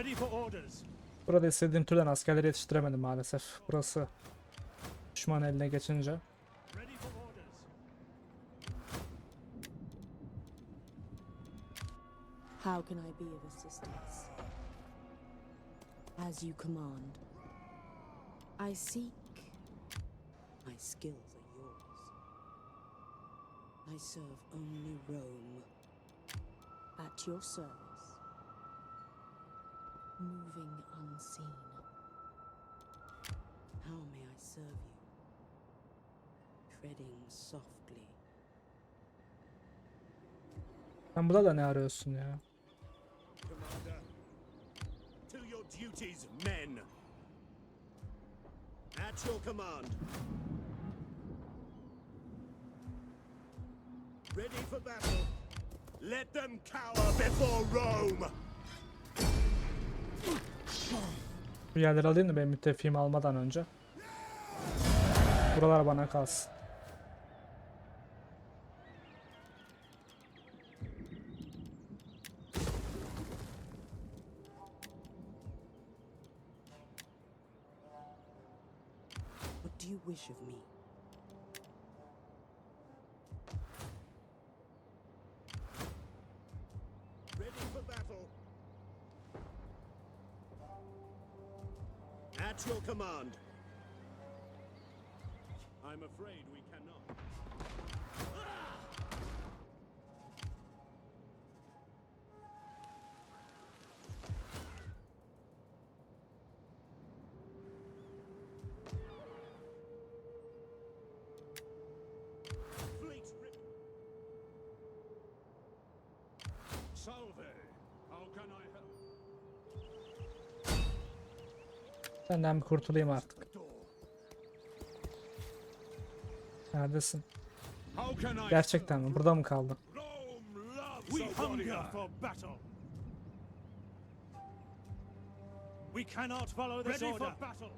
Ready for orders. Burada istediğim türden askerleri yetiştiremedim maalesef. Burası düşman eline geçince. How can I be of assistance? As you command. I seek. My skills are yours. I serve only Rome. At your service. Moving unseen. How may I serve you? Treading softly. Sen burada da ne arıyorsun ya? Commander. To your duties, men. At your command. Ready for battle. Let them cower before Rome. Bu yerleri alayım da benim müttefiğimi almadan önce. Buralar bana kalsın. What do you wish of me? At your command. I'm afraid we Senden bir kurtulayım artık. Neredesin? Gerçekten mi? Burada mı kaldın? We hunger for battle. We cannot follow this Ready order. for battle.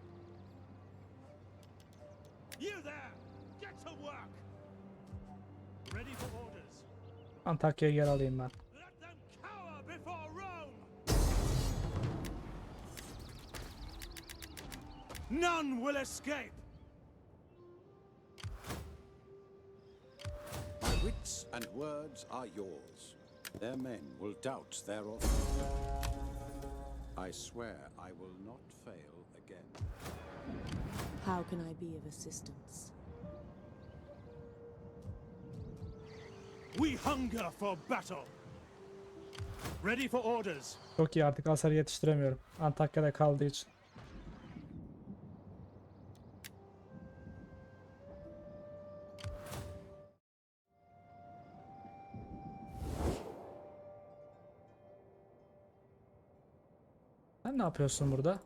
You there! Get to work! Ready for orders. Antakya'yı geri alayım ben. None will escape! My wits and words are yours. Their men will doubt their thereof. I swear I will not fail again. How can I be of assistance? We hunger for battle! Ready for orders. Çok iyi artık hasar yetiştiremiyorum. Antakya'da kaldığı için. Sen ne yapıyorsun burada?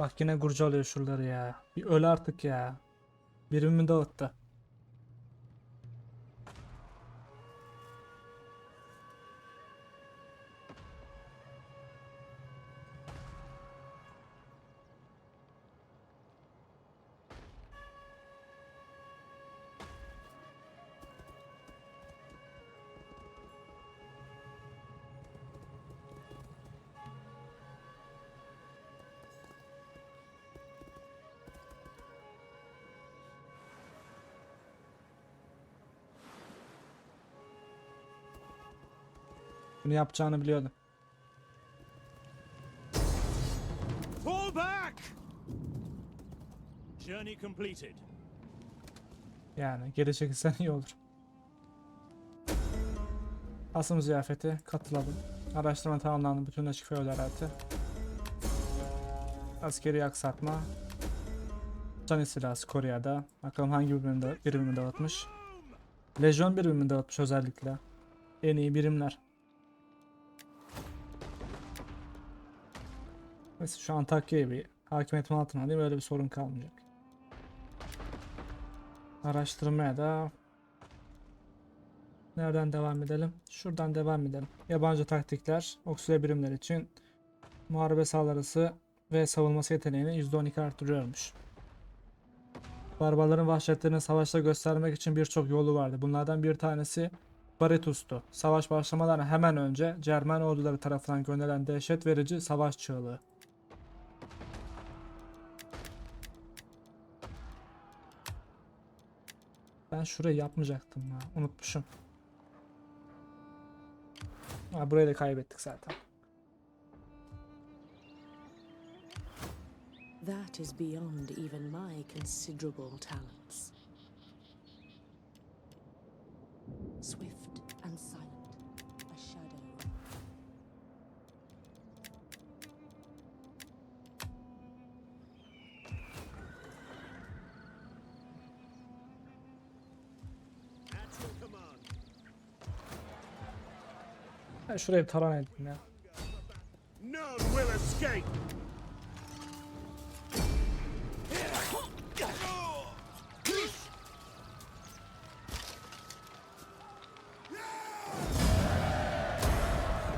Bak yine kurcalıyor şuraları ya. Bir öl artık ya. Birimi dağıttı. Bunu yapacağını biliyordum. Fall back! Journey completed. Yani geri çekilsen iyi olur. Asım ziyafeti katılalım. Araştırma tamamlandı. Bütün açık feodal hayatı. Askeri aksatma. Can istilası Kore'de. Bakalım hangi birimini, da, birimini dağıtmış. Lejyon birimini dağıtmış özellikle. En iyi birimler. Mesela şu Antakya'yı bir hakimiyetim altına alayım öyle bir sorun kalmayacak. Araştırmaya da nereden devam edelim? Şuradan devam edelim. Yabancı taktikler, oksile birimler için muharebe saldırısı ve savunması yeteneğini %12 arttırıyormuş. Barbarların vahşetlerini savaşta göstermek için birçok yolu vardı. Bunlardan bir tanesi Baritus'tu. Savaş başlamadan hemen önce Cermen orduları tarafından gönderilen dehşet verici savaş çığlığı. Ben şurayı yapmayacaktım ya. Unutmuşum. Ha, burayı da kaybettik zaten. That is beyond even my considerable talents. Ben şurayı bir talan edeyim ya. None will escape!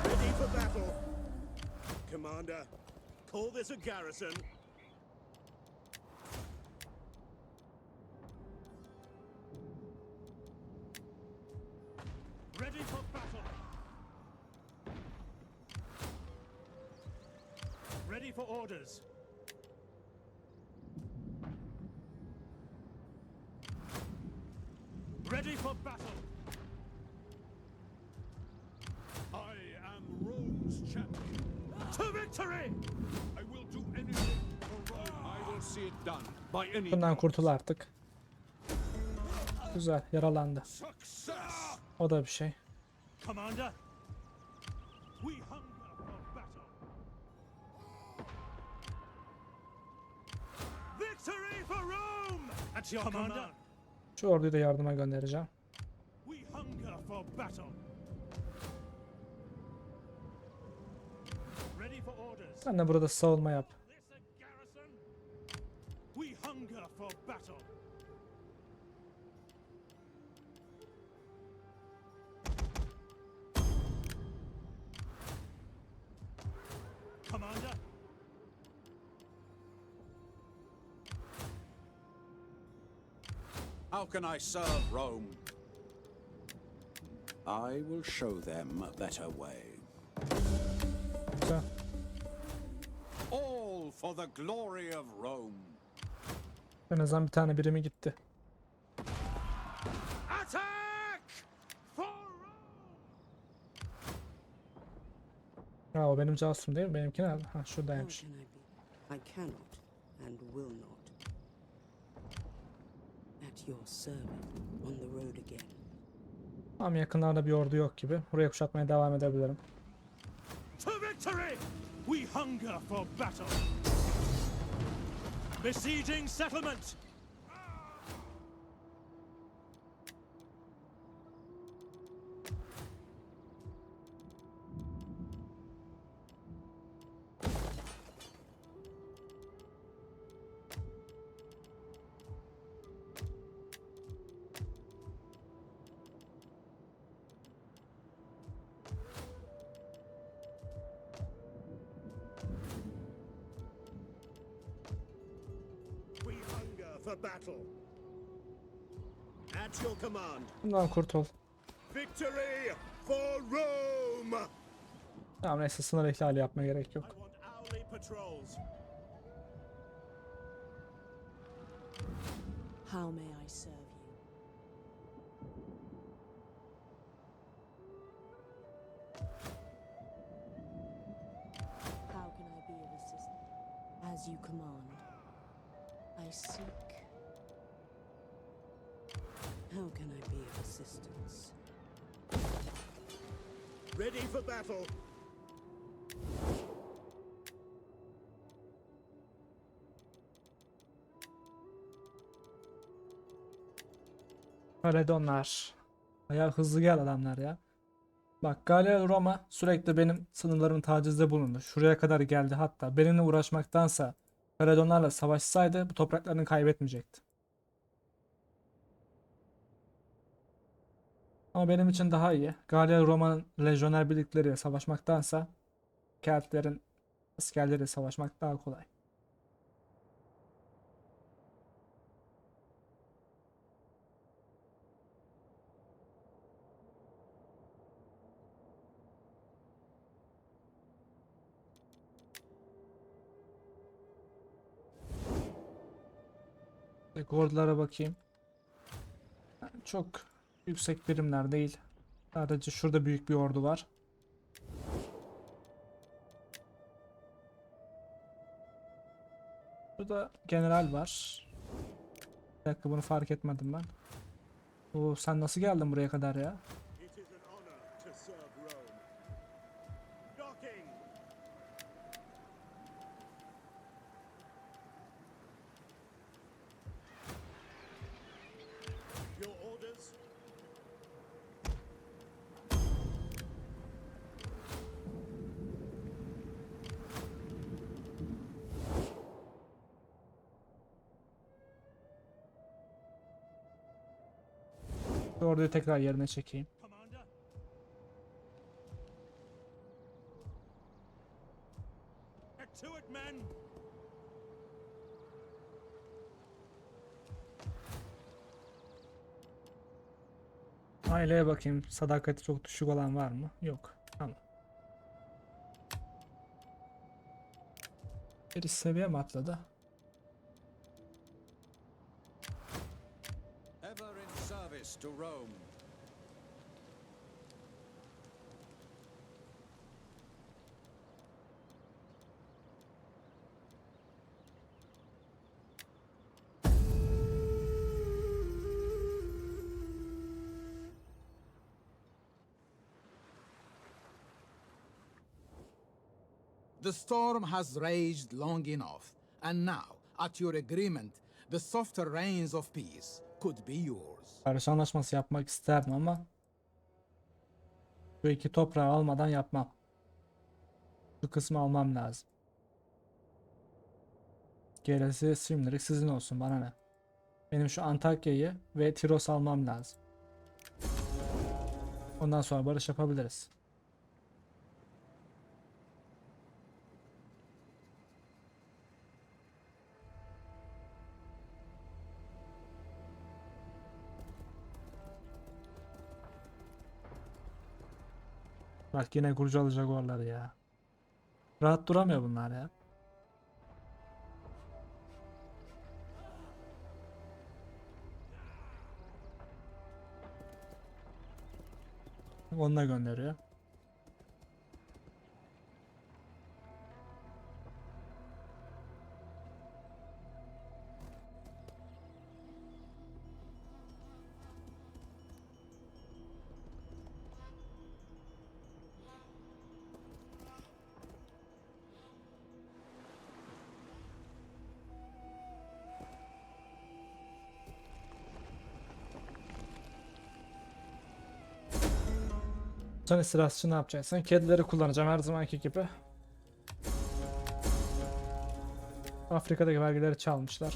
Ready for battle. Commander, call this a garrison. Bundan kurtul artık. Güzel yaralandı. O da bir şey. Şu orduyu da yardıma göndereceğim. Sen de burada savunma yap. For battle. Commander, How can I serve Rome? I will show them a better way. Güzel. All for the glory of Rome. En azından bir tane birimi gitti. Ha o benim casusum değil mi? Benimki nerede? Ha şuradaymış. I cannot and will not. At your service, on the road again. Tam yakınlarda bir ordu yok gibi. Buraya kuşatmaya devam edebilirim. To victory! We hunger for battle. Besieging settlement! For battle. At your command. Bundan kurtul. Victory for Rome! Tamam neyse sınır ihlali yapmaya gerek yok. How may I serve battle. Kaledonlar. Bayağı hızlı gel adamlar ya. Bak Galya Roma sürekli benim sınırlarımın tacizde bulundu. Şuraya kadar geldi hatta. Benimle uğraşmaktansa Kaledonlarla savaşsaydı bu topraklarını kaybetmeyecekti. Ama benim için daha iyi. Galya Roma'nın lejyoner birlikleriyle savaşmaktansa Keltlerin askerleriyle savaşmak daha kolay. Peki ordulara bakayım. Çok yüksek birimler değil. Sadece şurada büyük bir ordu var. Burada general var. Bir dakika bunu fark etmedim ben. Oo, sen nasıl geldin buraya kadar ya? Orduyu tekrar yerine çekeyim. Aileye bakayım. Sadakati çok düşük olan var mı? Yok. Tamam. Bir seviye mi atladı? To Rome. The storm has raged long enough, and now, at your agreement, the softer rains of peace could be yours. Barış anlaşması yapmak isterdim ama bu iki toprağı almadan yapmam. Bu kısmı almam lazım. Gerisi şimdilik sizin olsun bana ne. Benim şu Antakya'yı ve Tiros almam lazım. Ondan sonra barış yapabiliriz. Bak yine kurcalayacak oraları ya. Rahat duramıyor bunlar ya. Onu da gönderiyor. Son istirasçı ne yapacaksın? Kedileri kullanacağım her zamanki gibi. Afrika'daki vergileri çalmışlar.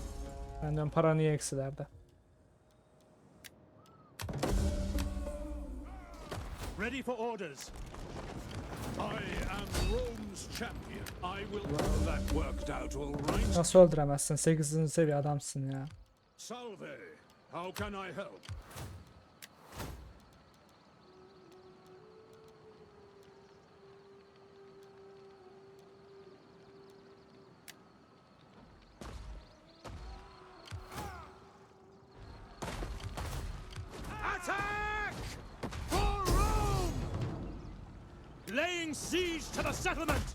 Benden para niye eksilerde? Ready for orders. Nasıl öldüremezsin? 8. seviye adamsın ya. Salve. How can I help? Siege to the settlement!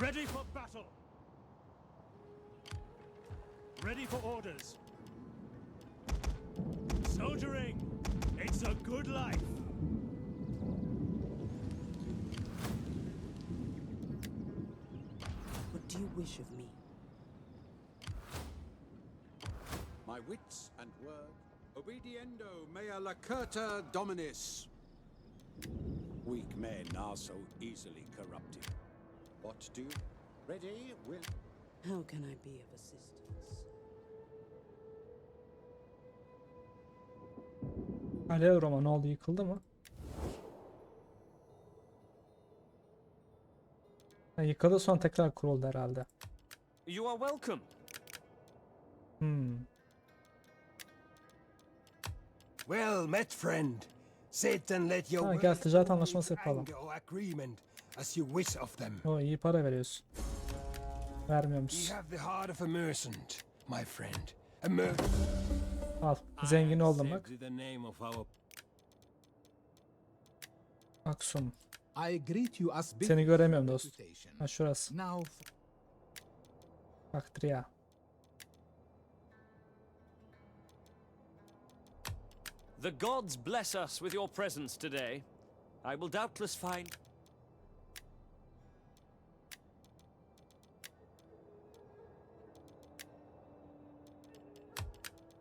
Ready for battle! Ready for orders. Soldiering. It's a good life. What do you wish of me? My wits and word. Obediendo mea lacurta dominis. Weak men are so easily corrupted. What do you? Ready? Will. How can I be of assistance? Kale Roma ne oldu yıkıldı mı? Ha, yıkıldı sonra tekrar kuruldu herhalde. You are welcome. Hmm. Well met, friend. Ha, gel ticaret anlaşması yapalım. anger or agreement as you wish of them. O iyi para veriyorsun. Vermiyor You musun? have the heart of a merchant, my friend. A merchant. Al. Zengin oldum bak. Aksum. Seni göremiyorum dost. reputation. Ha şurası. Now, f- The gods bless us with your presence today. I will doubtless find.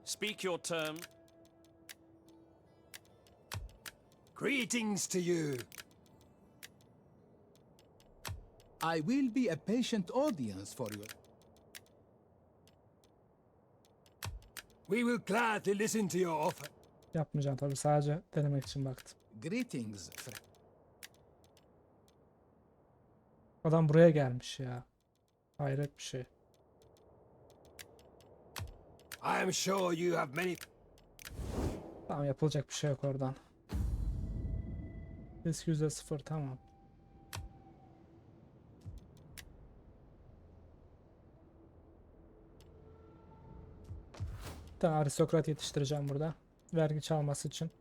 Speak your term. greetings to you. I will be a patient audience for you. We will gladly listen to your offer. Yapmayacağım tabii sadece denemek için baktım. Greetings. Adam buraya gelmiş ya. Hayret bir şey. I am sure you have many. Tamam yapılacak bir şey yok oradan. Risk %0 tamam. Bir tane aristokrat yetiştireceğim burada. Vergi çalması için.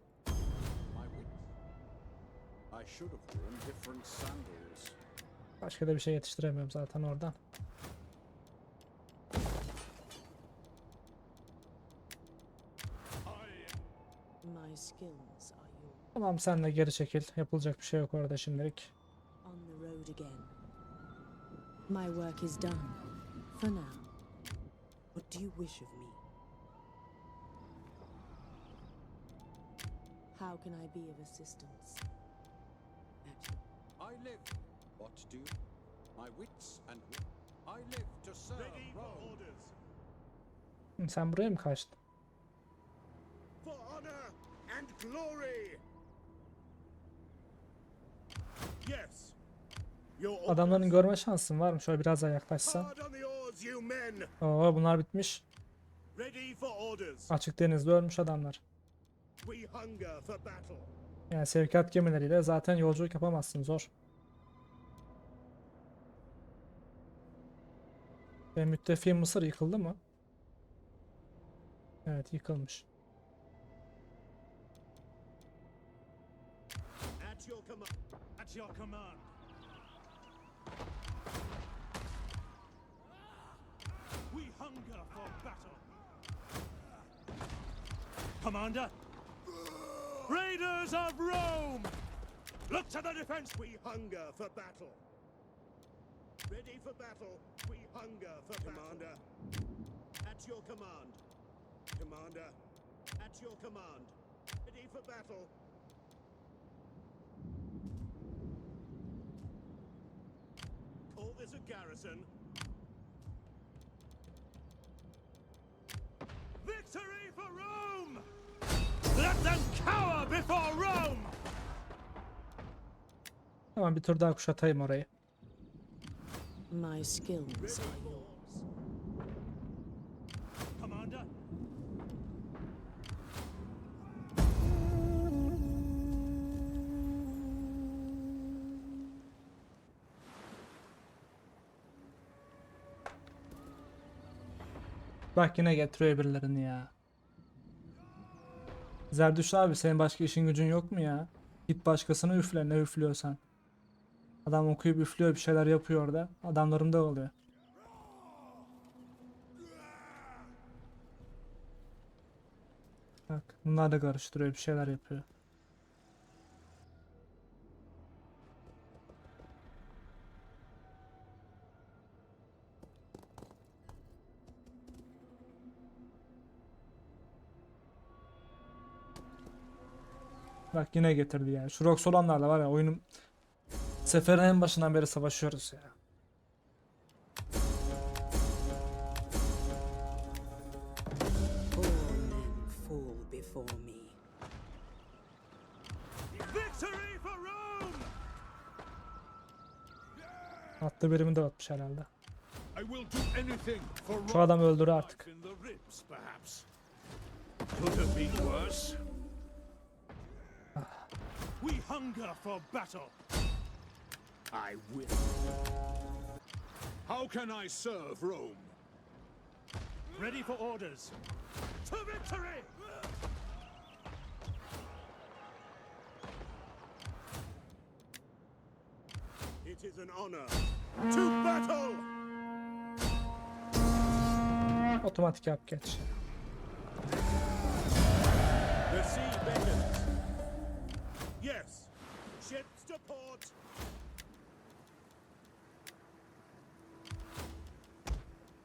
Başka da bir şey yetiştiremiyorum zaten oradan. Tamam sen de geri çekil. Yapılacak bir şey yok orada şimdilik. My work is done. For now. What do you wish of How can I be of assistance? I live. What do you? My wits and I live to serve ready for Rome. orders. Sen buraya mı kaçtın? For honor and glory. Yes. Adamların görme şansın var mı? Şöyle biraz daha yaklaşsan. Oo bunlar bitmiş. Ready for orders. Açık denizde ölmüş adamlar. We hunger for battle. Yani sevkiyat gemileriyle zaten yolculuk yapamazsın zor. Ve müttefiğin Mısır yıkıldı mı? Evet yıkılmış. At your command. At your command. We hunger for battle. Commander. Raiders of Rome! Look to the defense. We hunger for battle. Ready for battle. We hunger for Commander. At your command. Commander. At your command. Ready for battle. Call this a garrison. Victory for Rome! Let them cower before Rome! Hemen bir tur daha kuşatayım orayı. My skills are yours. Commander? Bak yine getiriyor birilerini ya. Zerdüşt abi senin başka işin gücün yok mu ya? Git başkasına üfle ne üflüyorsan. Adam okuyup üflüyor bir şeyler yapıyor orada. Adamlarım da oluyor. Bak bunlar da karıştırıyor bir şeyler yapıyor. Bak yine getirdi yani. Şu Roxolanlarla var ya oyunun seferin en başından beri savaşıyoruz ya. Attı birimi de atmış herhalde. Şu adamı öldür artık. We hunger for battle. I will. How can I serve Rome? Ready for orders. To victory! It is an honor. To battle! Otomatik yap geç.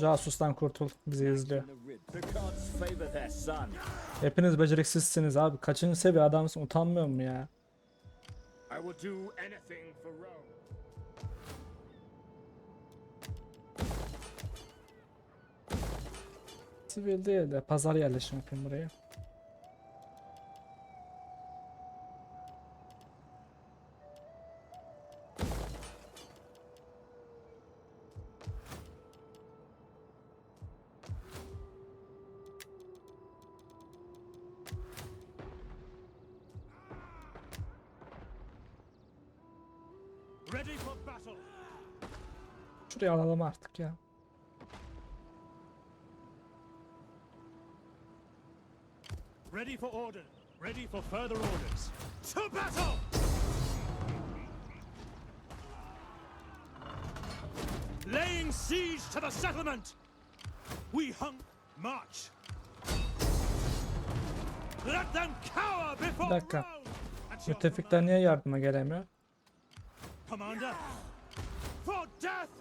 Casustan kurtul. Bizi izliyor. Hepiniz beceriksizsiniz abi. Kaçıncı seviye adamsın utanmıyor mu ya? Sivil değil de pazar yerleşim yapayım buraya. Şuraya alalım artık ya. Ready for order. Ready for further orders. To battle! Laying siege to the settlement! We hung march! Let them cower before Bir dakika. Müttefikler niye yardıma gelemiyor? Commander! For death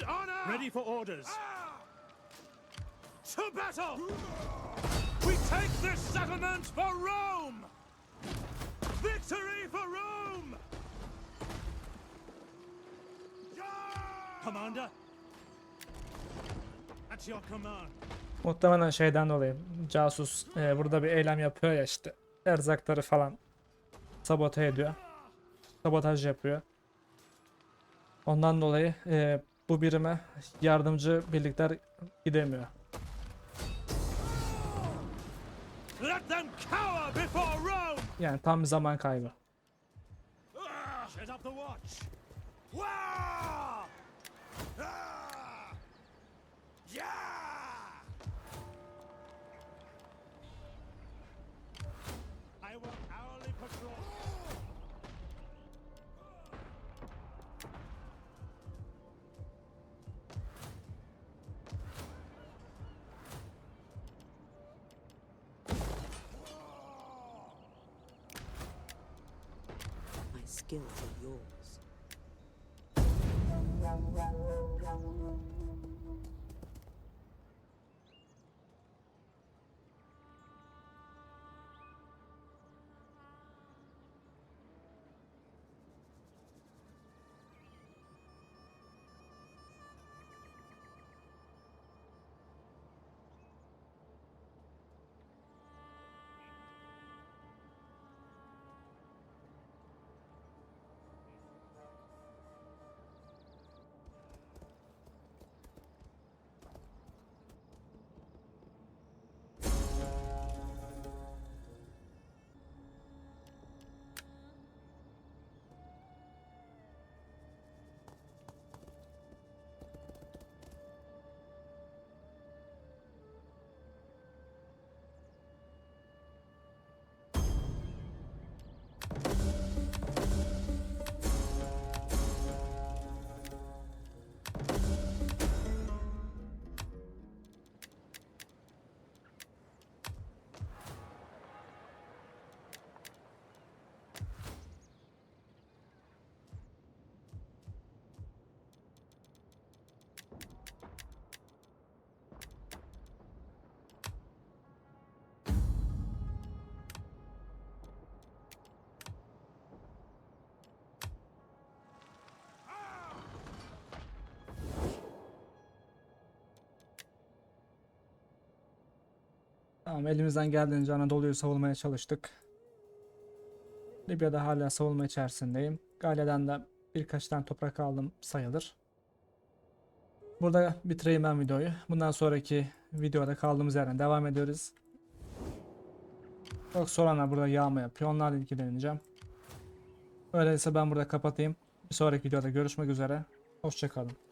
and honor! Ready for orders. To battle! We take this settlement for Rome! Victory for Rome! Commander! At your command. Muhtemelen şeyden dolayı casus e, burada bir eylem yapıyor ya işte. Erzakları falan sabote ediyor. Sabotaj yapıyor. Ondan dolayı e, bu birime yardımcı birlikler gidemiyor. Let them cower before Rome! Yani tam zaman kaybı. Ah! Yeah! Skills are yours. Tamam elimizden geldiğince Anadolu'yu savunmaya çalıştık. Libya'da hala savunma içerisindeyim. Galya'dan da birkaç tane toprak aldım sayılır. Burada bitireyim ben videoyu. Bundan sonraki videoda kaldığımız yerden devam ediyoruz. Çok soranlar burada yağma yapıyor. Onlarla ilgileneceğim. Öyleyse ben burada kapatayım. Bir sonraki videoda görüşmek üzere. Hoşçakalın.